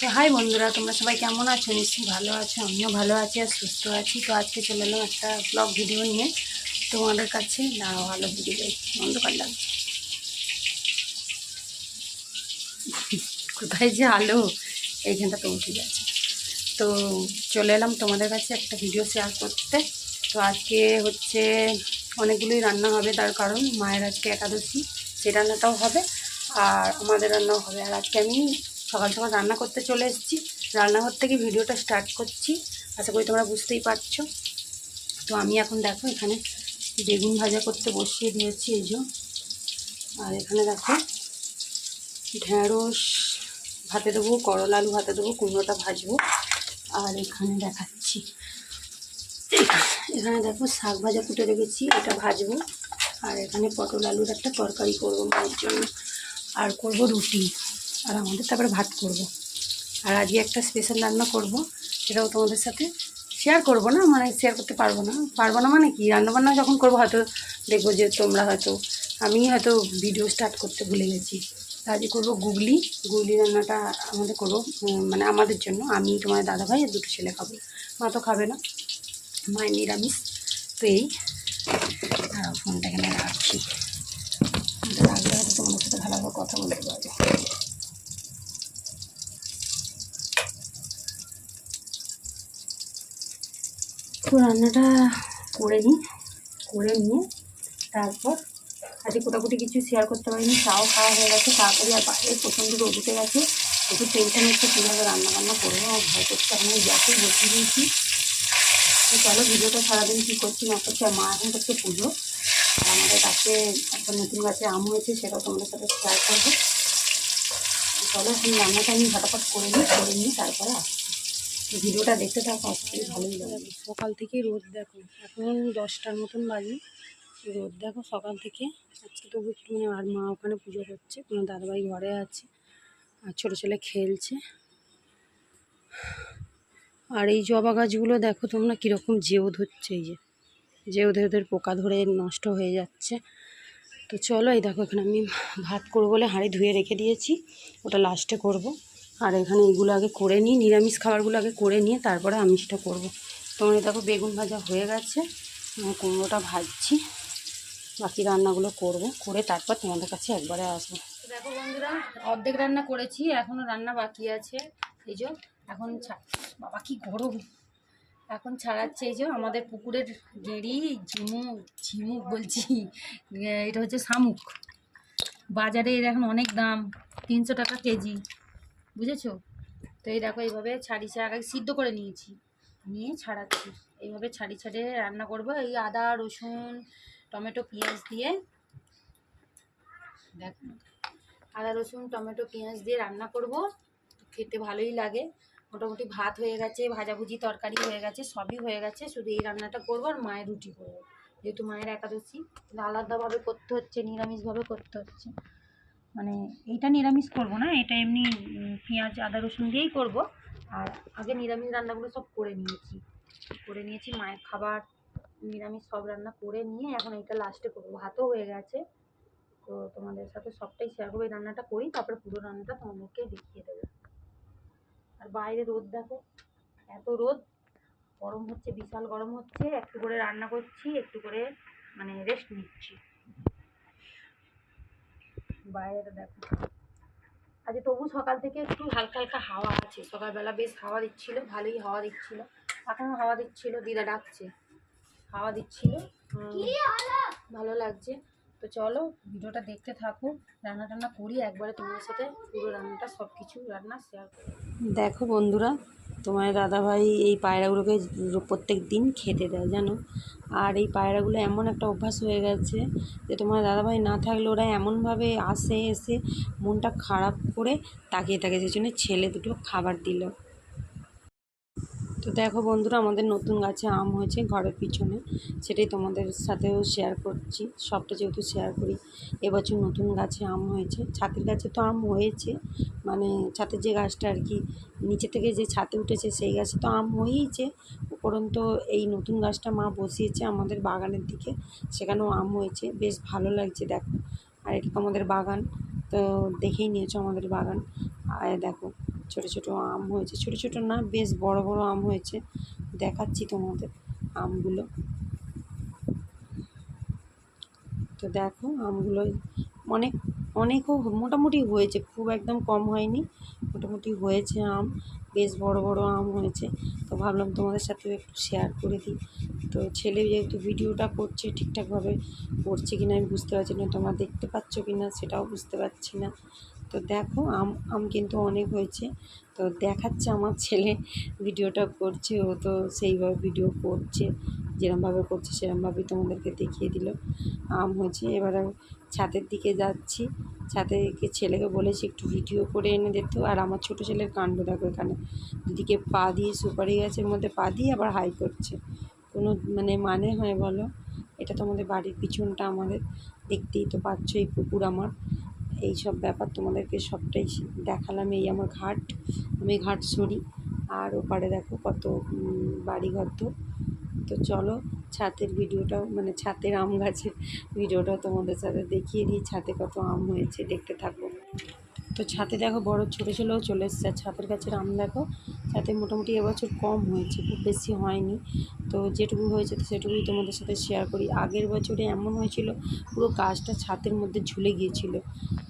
তো হাই বন্ধুরা, তোমরা সবাই কেমন আছো? নিশ্চয়ই ভালো আছো, আমিও ভালো আছি আর সুস্থ আছি। তো আজকে চলে এলাম একটা ব্লগ ভিডিও নিয়ে। তোমাদের কাছে না ভালো ভিডিও অন্ধকার লাগছে। কোথায় যে আলো? এইখানটা তো উঠে যাচ্ছে তো চলে এলাম তোমাদের কাছে একটা ভিডিও শেয়ার করতে। তো আজকে হচ্ছে অনেকগুলোই রান্না হবে, তার কারণ মায়ের আজকে একাদশী। সেই রান্নাটাও হবে আর আমাদের রান্নাও হবে। আর আজকে আমি সকাল সকাল রান্না করতে চলে এসেছি। রান্নাঘর থেকে ভিডিওটা স্টার্ট করছি। আশা করি তোমরা বুঝতেই পারছ। তো আমি এখন দেখো এখানে বেগুন ভাজা করতে বসিয়ে দিয়েছি এই আর এখানে দেখো ঢ্যাঁড়স ভাতে দেবো, করলা আলু ভাতে দেবো, কুমড়োটা ভাজবো। আর এখানে দেখাচ্ছি। এখানে দেখো শাক ভাজা কুটে রেখেছি, এটা ভাজবো। আর এখানে পটল আলুর একটা তরকারি করব মায়ের জন্য। আর করব রুটি। আর আমাদের তারপরে ভাত করব। আর আজকে একটা স্পেশাল রান্না করব, সেটাও তোমাদের সাথে শেয়ার করব না? মানে শেয়ার করতে পারব না? পারব না মানে কি? রান্নাবান্না যখন করব, হয়তো দেখব যে তোমরা হয়তো, আমি হয়তো ভিডিও স্টার্ট করতে ভুলে গেছি। আজকে করব গুগলি। গুগলি রান্নাটা আমাদের করব মানে আমাদের জন্য। আমি, তোমার দাদা ভাই আর দুটো ছেলে খাব। মা তো খাবে না। মায়ের নিরামিষ। তো এই আর ফোনটা এখানে রাখছি। রাখলে হয়তো তোমাদের সাথে ভালোভাবে কথা বলতে পারব। তো রান্নাটা করে নিই, করে নিয়ে তারপর আজকে কোটাকুটি কিছু শেয়ার করতে পারিনি চাও খাওয়া হয়ে গেছে, তাড়াতাড়ি আর বাইরে প্রচণ্ড রোদ উঠে গেছে, একটু টেনশন হচ্ছে কীভাবে রান্না বান্না করব আর ভয় এখন আমি গ্যাসে বসিয়ে দিয়েছি। তো চলো ভিডিওটা সারাদিন কী করছি না করছি, আর মা এখন করছে পুজো, আর আমাদের কাছে একটা নতুন গাছে আম হয়েছে, সেটাও তোমাদের সাথে শেয়ার করব। চলো এখন রান্নাটা আমি ফটাফট করে নিই করে নিই তারপরে আসছি। তো ভিডিওটা দেখতে থাকো আশা করি ভালোই লাগবে সকাল থেকে রোদ দেখো, এখন দশটার মতন বাজে। রোদ দেখো, সকাল থেকে আজকে তবু একটু মানে আর মা ওখানে পুজো করছে, কোনো দাদাভাই ঘরে আছে, আর ছোটো ছেলে খেলছে। আর এই জবা গাছগুলো দেখো, তোমরা কীরকম জেউদ হচ্ছে এই যে। জেউদে ওদের পোকা ধরে নষ্ট হয়ে যাচ্ছে। তো চলো এই দেখো, এখানে আমি ভাত করব বলে হাঁড়ি ধুয়ে রেখে দিয়েছি, ওটা লাস্টে করব। আর এখানে এইগুলো আগে করে নিই, নিরামিষ খাবারগুলো আগে করে নিয়ে তারপরে আমিষটা করব। তোমার দেখো বেগুন ভাজা হয়ে গেছে, আমি কুমড়োটা ভাজছি, বাকি রান্নাগুলো করব, করে তারপর তোমাদের কাছে একবারে আসব। দেখো বন্ধুরা, অর্ধেক রান্না করেছি এখনও রান্না বাকি আছে। এই যে, এখন বাবা কি গরম। এখন ছাড়াচ্ছে এই যে আমাদের পুকুরের গেঁড়ি ঝিমুক ঝিমুক বলছি এটা হচ্ছে শামুক। বাজারে এর এখন অনেক দাম, তিনশো টাকা কেজি। বুঝেছ? তো এই দেখো, এইভাবে ছাড়ি ছাড়া আগে সিদ্ধ করে নিয়েছি। নিয়ে ছাড়াচ্ছি। এইভাবে ছাড়ি ছাড়িয়ে রান্না করব। এই আদা, রসুন, টমেটো, পেঁয়াজ দিয়ে দেখো, আদা, রসুন, টমেটো, পেঁয়াজ দিয়ে রান্না করব। খেতে ভালোই লাগে। মোটামুটি ভাত হয়ে গেছে, ভাজাভুজি, তরকারি হয়ে গেছে, সবই হয়ে গেছে। শুধু এই রান্নাটা করব আর মায়ের রুটি করব। যেহেতু মায়ের একাদশী আলাদাভাবে করতে হচ্ছে, নিরামিষভাবে করতে হচ্ছে। মানে এইটা নিরামিষ করব না, এটা এমনি পেঁয়াজ, আদা, রসুন দিয়েই করব। আর আগে নিরামিষ রান্নাগুলো সব করে নিয়েছি। করে নিয়েছি, মায়ের খাবার, নিরামিষ সব রান্না করে নিয়ে এখন এটা লাস্টে করব। ভাতও হয়ে গেছে। তো তোমাদের সাথে সবটাই শেয়ার করব। এই রান্নাটা করি, তারপরে পুরো রান্নাটা তোমাদেরকে দেখিয়ে দেবো। আর বাইরে রোদ দেখো, এত রোদ। গরম হচ্ছে, বিশাল গরম হচ্ছে। একটু করে রান্না করছি, একটু করে মানে রেস্ট নিচ্ছি। বাইরেটা দেখো। আজকে তবু সকাল থেকে একটু হালকা হালকা হাওয়া আছে। সকালবেলা বেশ হাওয়া দিচ্ছিল ভালোই হাওয়া দিচ্ছিল। এখনও হাওয়া দিচ্ছিল দিদা ডাকছে। হাওয়া দিচ্ছিল। ভালো লাগছে। তো চলো ভিডিওটা দেখতে থাকো। রান্না টান্না করি একবারে তোমার সাথে। পুরো রান্নাটা সব কিছু রান্না শেয়ার করি। দেখো বন্ধুরা তোমার দাদাভাই এই পায়রাগুলোকে প্রত্যেক দিন খেতে দেয়, জানো? আর এই পায়রাগুলো এমন একটা অভ্যাস হয়ে গেছে যে তোমার দাদাভাই না থাকলে ওরা এমনভাবে আসে, এসে মনটা খারাপ করে তাকিয়ে থাকে, সেই জন্য ছেলে দুটো খাবার দিল। তো দেখো বন্ধুরা, আমাদের নতুন গাছে আম হয়েছে ঘরের পিছনে। সেটাই তোমাদের সাথেও শেয়ার করছি। সবটা যেহেতু শেয়ার করি, এবছর নতুন গাছে আম হয়েছে। ছাতের গাছে তো আম হয়েছে মানে ছাতের যে গাছটা আর কি, নিচে থেকে যে ছাতে উঠেছে সেই গাছে তো আম হয়েইছে। উপরন্ত এই নতুন গাছটা মা বসিয়েছে আমাদের বাগানের দিকে, সেখানেও আম হয়েছে। বেশ ভালো লাগছে দেখো। আর এটা তো আমাদের বাগান, তো দেখেই নিয়েছো আমাদের বাগান। দেখো ছোট ছোট আম হয়েছে। ছোট ছোট না, বেশ বড় বড় আম হয়েছে। দেখাচ্ছি তোমাদের আমগুলো। তো দেখো আমগুলো অনেক, অনেকও মোটামুটি হয়েছে, খুব একদম কম হয়নি। মোটামুটি হয়েছে আম, বেশ বড় বড় আম হয়েছে। তো ভাবলাম তোমাদের সাথে একটু শেয়ার করে দিই। তো ছেলে যেহেতু ভিডিওটা করছে, ঠিকঠাকভাবে করছে কি না আমি বুঝতে পারছি না। তোমরা দেখতে পাচ্ছ কি না সেটাও বুঝতে পারছি না। তো দেখো, আম আম কিন্তু অনেক হয়েছে। তো দেখাচ্ছে আমার ছেলে ভিডিওটা করছে, ও তো সেইভাবে ভিডিও করছে, যেরমভাবে করছে সেরমভাবেই তোমাদেরকে দেখিয়ে দিল। আম হয়েছে, এবার ছাদের দিকে যাচ্ছি। গিয়ে ছেলেকে বলেছি একটু ভিডিও করে এনে দিত, আর আমার ছোটো ছেলের কাণ্ড দেখো এখানে। দুদিকে পা দিয়ে সুপারি গাছের মধ্যে পা দিয়ে আবার হাই করছে। কোনো মানে মানে হয় বলো? এটা তো আমাদের বাড়ির পিছনটা আমাদের। দেখতেই তো পাচ্ছ, এই পুকুর আমার। এই সব ব্যাপার তোমাদেরকে সবটাই দেখালাম এই আমার ঘাট। আমি ঘাট সরি। আর ওপারে দেখো কত বাড়ি বাড়িঘর তো। তো চলো ছাতের ভিডিওটাও মানে ছাতের আম গাছের ভিডিওটাও তোমাদের সাথে দেখিয়ে দিই। ছাতে কত আম হয়েছে, দেখতে থাকব তো ছাতে দেখো বড় ছোটো ছিল চলে এসছে। ছাতের গাছের আম দেখো, ছাতে মোটামুটি এবছর কম হয়েছে, খুব বেশি হয়নি। তো যেটুকু হয়েছে তো সেটুকুই তোমাদের সাথে শেয়ার করি। আগের বছরে এমন হয়েছিল, পুরো গাছটা ছাতের মধ্যে ঝুলে গিয়েছিল।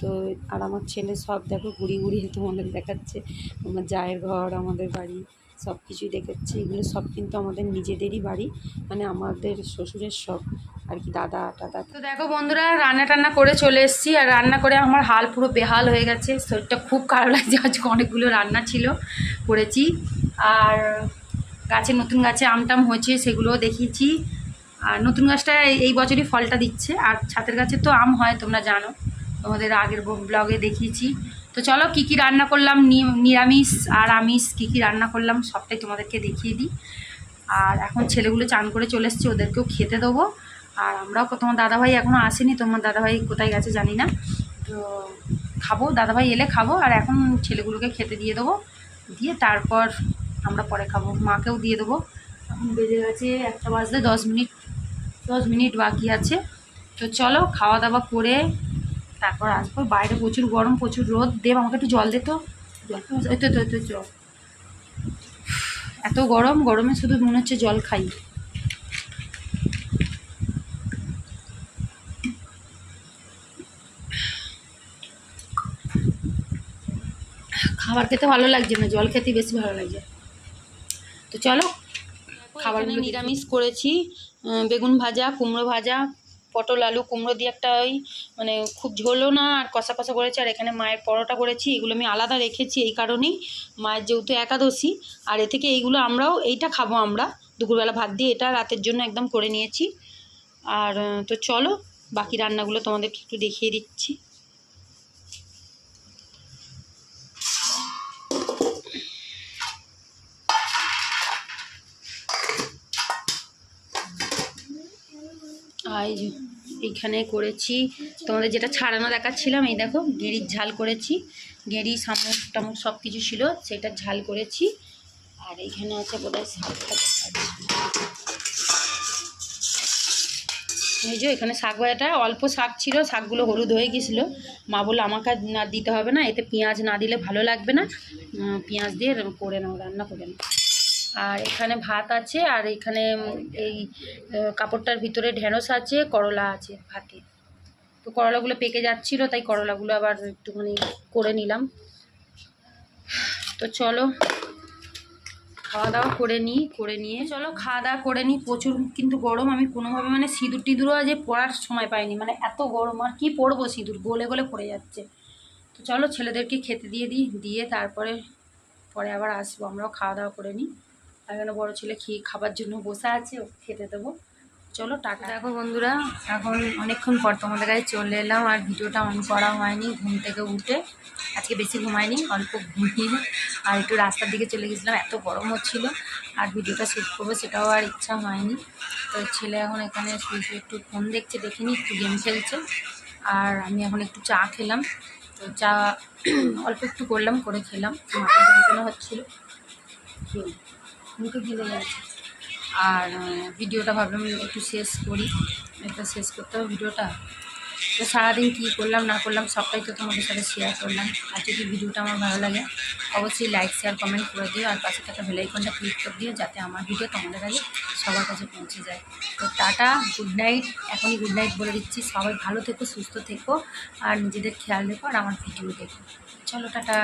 তো আর আমার ছেলে সব দেখো ঘুরি ঘুরিয়ে তোমাদের দেখাচ্ছে। আমার জায়ের ঘর, আমাদের বাড়ি সব কিছুই দেখাচ্ছে এগুলো সব কিন্তু আমাদের নিজেদেরই বাড়ি মানে আমাদের শ্বশুরের সব আর কি দাদা, টাদা। তো দেখো বন্ধুরা, রান্না টান্না করে চলে এসেছি, আর রান্না করে আমার হাল পুরো বেহাল হয়ে গেছে, শরীরটা খুব খারাপ লাগছে, আজকে অনেকগুলো রান্না ছিল, করেছি। আর গাছে নতুন গাছে আমটাম হয়েছে, সেগুলোও দেখিয়েছি। আর নতুন গাছটা এই- বছরই ফলটা দিচ্ছে, আর ছাতের গাছে তো আম হয়, তোমরা জানো। তোমাদের আগের ব্লগে দেখিয়েছি। তো চলো কী কী রান্না করলাম? নিরামিষ আর আমিষ, কী কী রান্না করলাম সবটাই তোমাদেরকে দেখিয়ে দিই। আর এখন ছেলেগুলো চান করে চলে এসছে, ওদেরকেও খেতে দেবো। আর আমরাও তোমার দাদাভাই এখনও আসেনি, তোমার দাদাভাই কোথায় গেছে জানি না। তো খাব, দাদাভাই এলে খাব, আর এখন ছেলেগুলোকে খেতে দিয়ে দেবো। দিয়ে তারপর আমরা পরে খাব, মাকেও দিয়ে দেবো। এখন বেজে গেছে একটা বাজতে দশ মিনিট দশ মিনিট বাকি আছে। তো চলো খাওয়া দাওয়া করে তারপর আসব বাইরে প্রচুর গরম প্রচুর রোদ। দেব আমাকে একটু জল দে তো। ওই তো তো তো জল এত গরম গরমে শুধু মনে হচ্ছে জল খাই। খাবার খেতে ভালো লাগছে না জল খেতে বেশি ভালো লাগছে। তো চলো খাবার নিরামিষ করেছি বেগুন ভাজা কুমড়ো ভাজা পটল আলু কুমড়ো দিয়ে একটা ওই মানে খুব ঝোলও না, আর কষা কষা করেছি, আর এখানে মায়ের পরোটা করেছি, এগুলো আমি আলাদা রেখেছি এই কারণেই। মায়ের যেহেতু একাদশী, আর এ থেকে এইগুলো আমরাও, এইটা খাব আমরা। দুপুরবেলা ভাত দিয়ে এটা রাতের জন্য একদম করে নিয়েছি। আর তো চলো, বাকি রান্নাগুলো তোমাদেরকে একটু দেখিয়ে দিচ্ছি। যে। এইখানে করেছি। তোমাদের যেটা ছাড়ানো দেখাচ্ছিলাম, এই দেখো গেঁড়ির ঝাল করেছি। গেঁড়ি শামুক, টামুক সব কিছু ছিল, সেটা ঝাল করেছি। আর এইখানে আছে বোধহয় শাকটা দেখাচ্ছি। এই যে, এখানে শাক ভাজাটা, অল্প শাক ছিল, শাকগুলো হলুদ হয়ে গেছিল। মা বলল, আমাকে না দিতে হবে না, এতে পেঁয়াজ না দিলে ভালো লাগবে না। পেঁয়াজ দিয়ে করে নাও, রান্না করে নাও। আর এখানে ভাত আছে, আর এখানে এই কাপড়টার ভিতরে ঢেঁড়স আছে, করলা আছে ভাতে। তো করলাগুলো পেকে যাচ্ছিল, তাই করলাগুলো আবার একটুখানি করে নিলাম। তো চলো, খাওয়া দাওয়া করে নিই, করে নিয়ে। চলো, খাওয়া দাওয়া করে নিই, প্রচুর কিন্তু গরম, আমি কোনোভাবে মানে সিঁদুর টিঁদুরও যে পড়ার সময় পাইনি মানে এত গরম, আর কি পরবো সিঁদুর, গলে গলে পড়ে যাচ্ছে। তো চলো, ছেলেদেরকে খেতে দিয়ে দিই, দিয়ে তারপরে, পরে আবার আসব, আমরাও খাওয়া দাওয়া করে নিই। এখানে বড়ো ছেলে খেয়ে খাবার জন্য বসে আছে? খেতে দেবো। চলো, টাটা। দেখো বন্ধুরা, এখন অনেকক্ষণ পর তোমাদের কাছে চলে এলাম আর ভিডিওটা অন করা হয়নি ঘুম থেকে উঠে। আজকে বেশি ঘুমায়নি অল্প ঘুমিয়ে আর একটু রাস্তার দিকে চলে গেছিলাম, এত গরম হচ্ছিল আর ভিডিওটা শ্যুট করব সেটাও আর ইচ্ছা হয়নি। তো ছেলে এখন এখানে শুয়ে শুয়ে একটু ফোন দেখছে দেখিনি একটু গেম খেলছে আর আমি এখন একটু চা খেলাম। তো চা অল্প একটু করলাম, করে খেলাম। হচ্ছিল। খেয়ে মুখে গিলে যাচ্ছে আর ভিডিওটা ভাবলাম একটু শেষ করি। এটা শেষ করতে হবে ভিডিওটা। তো সারাদিন কী করলাম, না করলাম, সবটাই তো তোমাদের সাথে শেয়ার করলাম। আর যদি ভিডিওটা আমার ভালো লাগে, অবশ্যই লাইক শেয়ার কমেন্ট করে দিও। আর পাশে থাকা বেলাইকনটা ক্লিক করে দিও, যাতে আমার ভিডিও তোমাদের কাছে, সবার কাছে পৌঁছে যায়। তো টাটা গুড নাইট এখনই গুড নাইট বলে দিচ্ছি। সবাই ভালো থেকো, সুস্থ থেকো। আর নিজেদের খেয়াল রেখো, আর আমার ভিডিও দেখো। চলো, টাটা।